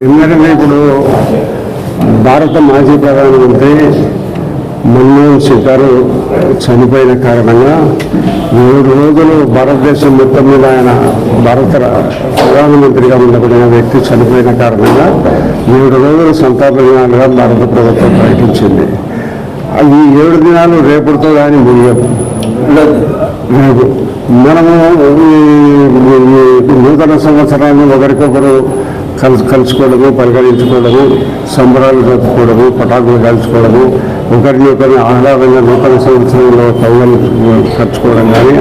ఎందుకంటే ఇప్పుడు భారత మాజీ ప్రధానమంత్రి మన్మోహన్ సింగ్ గారు చనిపోయిన కారణంగా ఏడు రోజులు భారతదేశం మొత్తం మీద ఆయన భారత ప్రధానమంత్రిగా ఉండబడిన వ్యక్తి చనిపోయిన కారణంగా ఏడు రోజులు సంతాప దినాలుగా భారత ప్రభుత్వం ప్రకటించింది. ఈ ఏడు దినాలు రేపటితో కానీ ముగియదు రేపు మనము ఈ నూతన సంవత్సరాన్ని ఒకరికొకరు కలు కలుసుకోవడము పరిగణించుకోవడము సంబరాలు జరుపుకోవడము పటాకులు కాల్చుకోవడము ఒకరిని ఒకరిని ఆహ్లాదంగా నూతన సంవత్సరంలో పౌరులు ఖర్చుకోవడం కానీ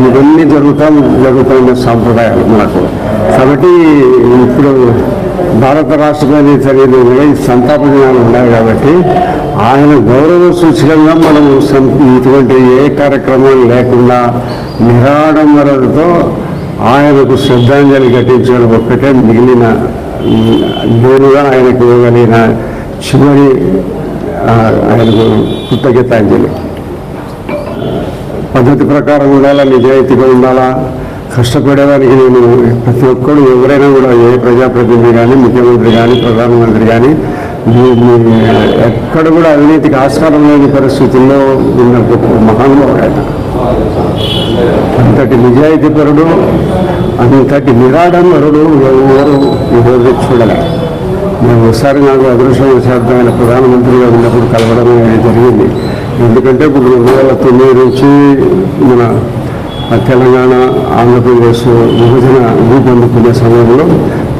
ఇవన్నీ జరుగుతాం జరుగుతున్న సాంప్రదాయాలు మనకు కాబట్టి ఇప్పుడు భారత రాష్ట్రపతి జరిగిన ఈ సంతాప దినాలు ఉన్నాయి కాబట్టి ఆయన గౌరవ సూచకంగా మనం ఇటువంటి ఏ కార్యక్రమాలు లేకుండా నిరాడంబరతో ఆయనకు శ్రద్ధాంజలి ఘటించడం ఒక్కటే మిగిలిన నేనుగా ఆయనకు ఇవ్వగలిగిన చివరి ఆయనకు కృతజ్ఞతాంజలి. పద్ధతి ప్రకారం ఉండాలా నిజాయితీగా ఉండాలా? కష్టపడేవారికి నేను ప్రతి ఒక్కరు ఎవరైనా కూడా ఏ ప్రజాప్రతినిధి కానీ ముఖ్యమంత్రి కానీ ప్రధానమంత్రి కానీ ఎక్కడ కూడా అవినీతికి ఆస్కారం లేని పరిస్థితుల్లో ఉన్న గొప్ప మహానుభావుడు ఆయన అంతటి నిజాయితీపరుడు అంతటి నిరాడంబరుడు ఎవరు ఈరోజు చూడలే. మేము ఒకసారి నాకు అదృష్టవశాత్తు ఆయన ప్రధానమంత్రిగా ఉన్నప్పుడు కలవడం అనేది జరిగింది. ఎందుకంటే ఇప్పుడు రెండు వేల తొమ్మిది నుంచి మన తెలంగాణ ఆంధ్రప్రదేశ్ విభజన రూపొందుకునే సమయంలో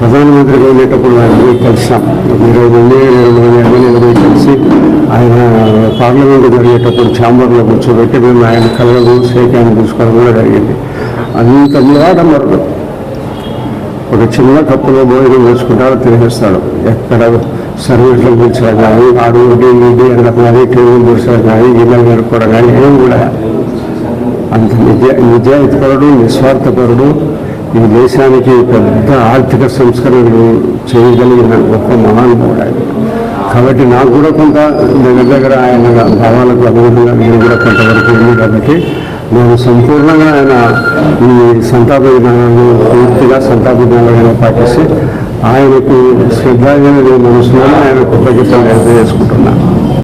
ప్రధానమంత్రిగా ఉండేటప్పుడు ఆయన పోయి కలిసాం ఇరవై మంది ఇరవై మంది ఎమ్మెల్యేలు పోయి కలిసి ఆయన పార్లమెంట్ జరిగేటప్పుడు ఛాంబర్లో కూర్చోబెట్టి మేము ఆయన కలగదు షేక్ హ్యాండ్ తీసుకోవడం కూడా జరిగింది. అంత నిరాడంబరుడు ఒక చిన్న కప్పులో భోజనం వేసుకుంటాడు తినేస్తాడు ఎక్కడ సర్వీసులు కూర్చోడం కానీ ఆడు ఇది అనడం కానీ టేబుల్ కూర్చోడం కానీ గిన్నెలు నరుకోవడం కానీ ఏం కూడా అంత నిజ నిజాయితీపరుడు నిస్వార్థపరుడు ఈ దేశానికి పెద్ద ఆర్థిక సంస్కరణలు చేయగలిగిన గొప్ప మహానుభావుడు ఆయన. కాబట్టి నాకు కూడా కొంత దగ్గర దగ్గర ఆయన భావాలకు అనుగుణంగా నేను కూడా కొంతవరకు ఉంది కాబట్టి నేను సంపూర్ణంగా ఆయన ఈ సంతాప విధానాన్ని పూర్తిగా సంతాప విధానాలను పాటిస్తే ఆయనకు శ్రద్ధాంజలి మనసులో ఆయన కృతజ్ఞతలు తెలియజేసుకుంటున్నాను.